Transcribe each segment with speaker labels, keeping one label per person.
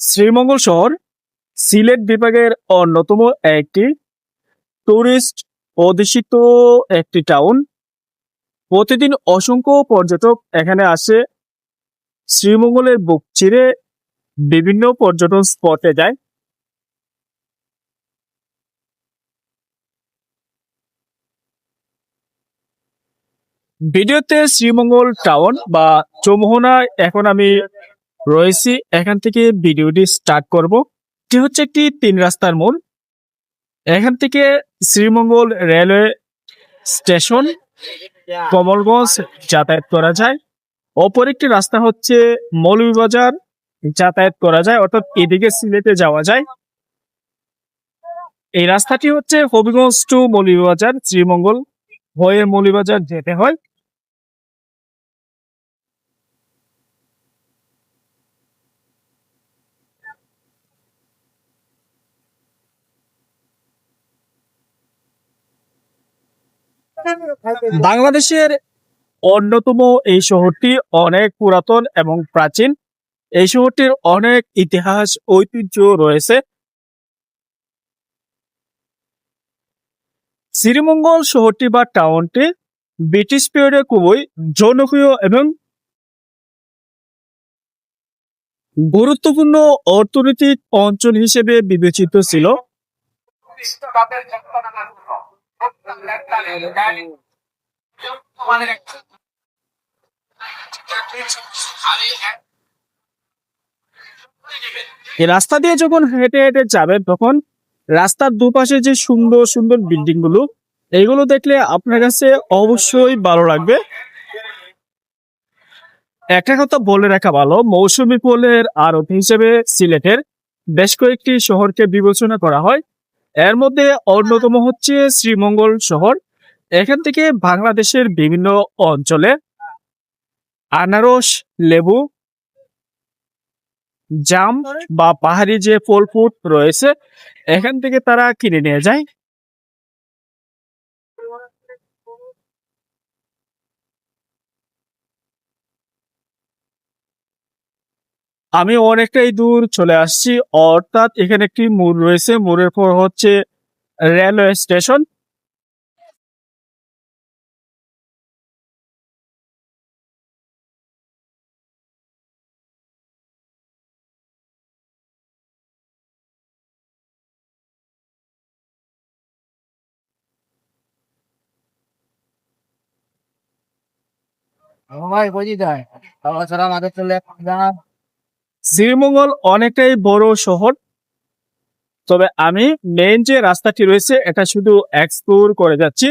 Speaker 1: শ্রীমঙ্গল শহর সিলেট বিভাগের অন্যতম একটি টুরিস্ট অধিষ্ঠিত একটি টাউন। প্রতিদিন অসংখ্য পর্যটক এখানে আসে। শ্রীমঙ্গলের বুক চিরে বিভিন্ন পর্যটন স্পটে যায়। ভিডিওতে শ্রীমঙ্গল টাউন বা চৌমোহনায় এখন আমি রয়েছি, এখান থেকে ভিডিওটি স্টার্ট করব। এটি হচ্ছে একটি তিন রাস্তার মোড়। এখান থেকে শ্রীমঙ্গল রেলওয়ে স্টেশন, কমলগঞ্জ যাতায়াত করা যায়। অপর একটি রাস্তা হচ্ছে মৌলভীবাজার যাতায়াত করা যায়, অর্থাৎ এদিকে সিলেটে যাওয়া যায়। এই রাস্তাটি হচ্ছে হবিগঞ্জ টু মৌলভীবাজার, শ্রীমঙ্গল হয়ে মৌলভীবাজার যেতে হয়। বাংলাদেশের অন্যতম এই শহরটি অনেক পুরাতন এবং প্রাচীন। এই শহরটির অনেক ইতিহাস, ঐতিহ্য রয়েছে। শ্রীমঙ্গল শহরটি বা টাউনটি ব্রিটিশ পিরিয়ডে খুবই জনপ্রিয় এবং গুরুত্বপূর্ণ অর্থনৈতিক অঞ্চল হিসেবে বিবেচিত ছিল। রাস্তা দিয়ে যখন হেঁটে হেঁটে যাবে, তখন রাস্তার দুপাশে যে সুন্দর সুন্দর বিল্ডিংগুলো এগুলো দেখলে আপনার কাছে অবশ্যই ভালো লাগবে। একটা কথা বলে রাখা ভালো, মৌসুমী ফুলের আড়ত হিসেবে সিলেটের বেশ কয়েকটি শহরকে বিবেচনা করা হয়। এর মধ্যে অন্যতম হচ্ছে শ্রীমঙ্গল শহর। এখান থেকে বাংলাদেশের বিভিন্ন অঞ্চলে আনারস, লেবু, জাম বা পাহাড়ি যে ফল ফুড রয়েছে, এখান থেকে তারা কিনে নিয়ে যায়। আমি অনেকটাই দূর চলে আসছি, অর্থাৎ এখানে একটি মোড় রয়েছে, মোড়ের পর হচ্ছে রেলওয়ে স্টেশন।
Speaker 2: ভাই বুঝি যায় আমাদের চলে
Speaker 1: শ্রীমঙ্গল অনেকটাই বড় শহর। তবে আমি মেইন যে রাস্তাটি রয়েছে, এটা শুধু এক্সপ্লোর করে যাচ্ছি।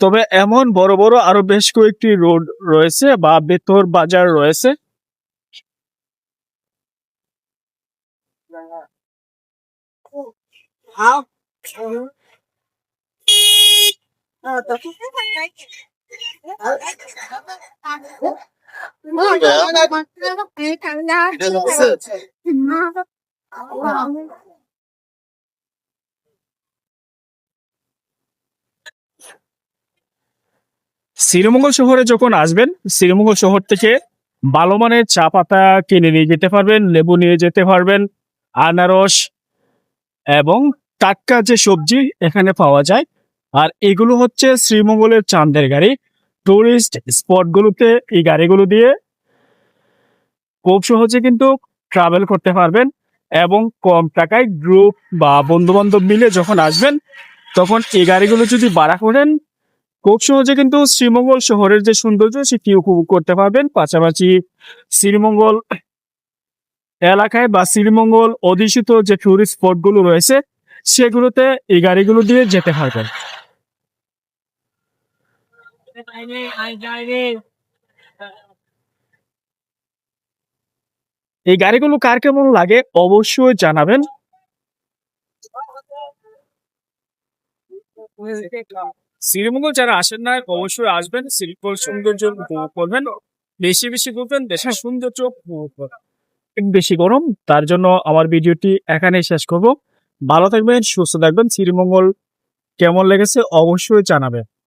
Speaker 1: তবে এমন বড় বড় আরও বেশ কয়েকটি রোড রয়েছে বা বেতর বাজার রয়েছে। শ্রীমঙ্গল শহরে যখন আসবেন, শ্রীমঙ্গল শহর থেকে ভালো মানের চা পাতা কিনে নিয়ে যেতে পারবেন, লেবু নিয়ে যেতে পারবেন, আনারস এবং টাটকা যে সবজি এখানে পাওয়া যায়। আর এগুলো হচ্ছে শ্রীমঙ্গলের চাঁদের গাড়ি। টুরিস্ট স্পটগুলোতে এই গাড়িগুলো দিয়ে খুব সহজে কিন্তু ট্রাভেল করতে পারবেন এবং কম টাকায় গ্রুপ বা বন্ধু বান্ধব মিলে যখন আসবেন, তখন এই গাড়িগুলো যদি ভাড়া করেন, খুব সহজে কিন্তু শ্রীমঙ্গল শহরের যে সৌন্দর্য, সেটি উপভোগ করতে পারবেন। পাশাপাশি শ্রীমঙ্গল এলাকায় বা শ্রীমঙ্গল অধিষ্ঠিত যে টুরিস্ট স্পটগুলো রয়েছে, সেগুলোতে এই গাড়িগুলো দিয়ে যেতে পারবেন। এই গাড়িগুলো কার কেমন লাগে অবশ্যই জানাবেন। শ্রীমঙ্গল যারা আসেন না, অবশ্যই আসবেন। শ্রীমঙ্গল সৌন্দর্য উপভোগ করবেন। বেশি বেশি ঘুরবেন, দেশের সৌন্দর্য উপভোগ করবেন। বেশি গরম, তার জন্য আমার ভিডিওটি এখানেই শেষ করব। ভালো থাকবেন, সুস্থ থাকবেন। শ্রীমঙ্গল কেমন লেগেছে অবশ্যই জানাবেন।